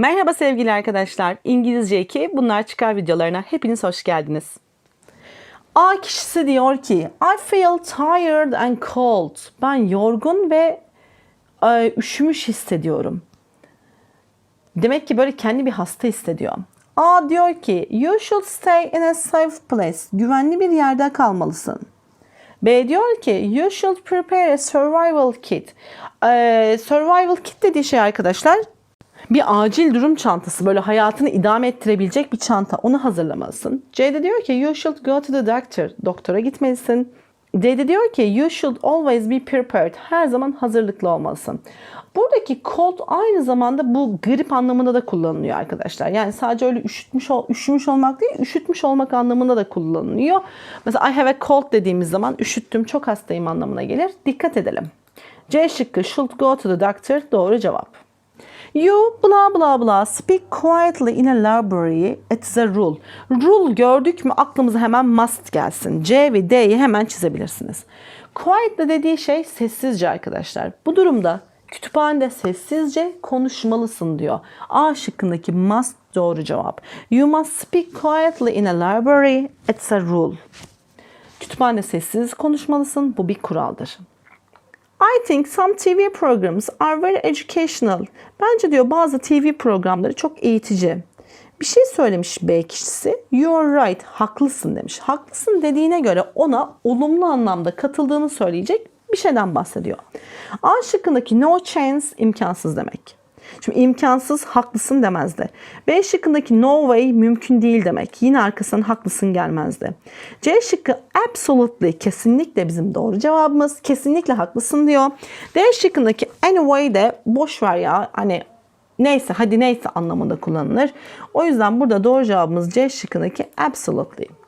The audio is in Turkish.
Merhaba sevgili arkadaşlar. İngilizce 2 bunlar çıkar videolarına hepiniz hoş geldiniz. A kişisi diyor ki I feel tired and cold. Ben yorgun ve e, üşümüş hissediyorum. Demek ki böyle kendi bir hasta hissediyor. A diyor ki you should stay in a safe place. Güvenli bir yerde kalmalısın. B diyor ki you should prepare a survival kit. Ee, survival kit dediği şey arkadaşlar bir acil durum çantası böyle hayatını idame ettirebilecek bir çanta onu hazırlamalısın. C de diyor ki you should go to the doctor. Doktora gitmelisin. D de diyor ki you should always be prepared. Her zaman hazırlıklı olmalısın. Buradaki cold aynı zamanda bu grip anlamında da kullanılıyor arkadaşlar. Yani sadece öyle üşütmüş, ol- üşümüş olmak değil, üşütmüş olmak anlamında da kullanılıyor. Mesela I have a cold dediğimiz zaman üşüttüm, çok hastayım anlamına gelir. Dikkat edelim. C şıkkı should go to the doctor doğru cevap. You blah blah blah speak quietly in a library. It's a rule. Rule gördük mü aklımıza hemen must gelsin. C ve D'yi hemen çizebilirsiniz. Quietly dediği şey sessizce arkadaşlar. Bu durumda kütüphanede sessizce konuşmalısın diyor. A şıkkındaki must doğru cevap. You must speak quietly in a library. It's a rule. Kütüphanede sessiz konuşmalısın. Bu bir kuraldır. I think some TV programs are very educational. Bence diyor bazı TV programları çok eğitici. Bir şey söylemiş B kişisi. You right. Haklısın demiş. Haklısın dediğine göre ona olumlu anlamda katıldığını söyleyecek bir şeyden bahsediyor. A şıkkındaki no chance imkansız demek. Şimdi imkansız haklısın demezdi. B şıkkındaki no way mümkün değil demek. Yine arkasından haklısın gelmezdi. C şıkkı absolutely kesinlikle bizim doğru cevabımız. Kesinlikle haklısın diyor. D şıkkındaki anyway de boş ver ya hani neyse hadi neyse anlamında kullanılır. O yüzden burada doğru cevabımız C şıkkındaki absolutely.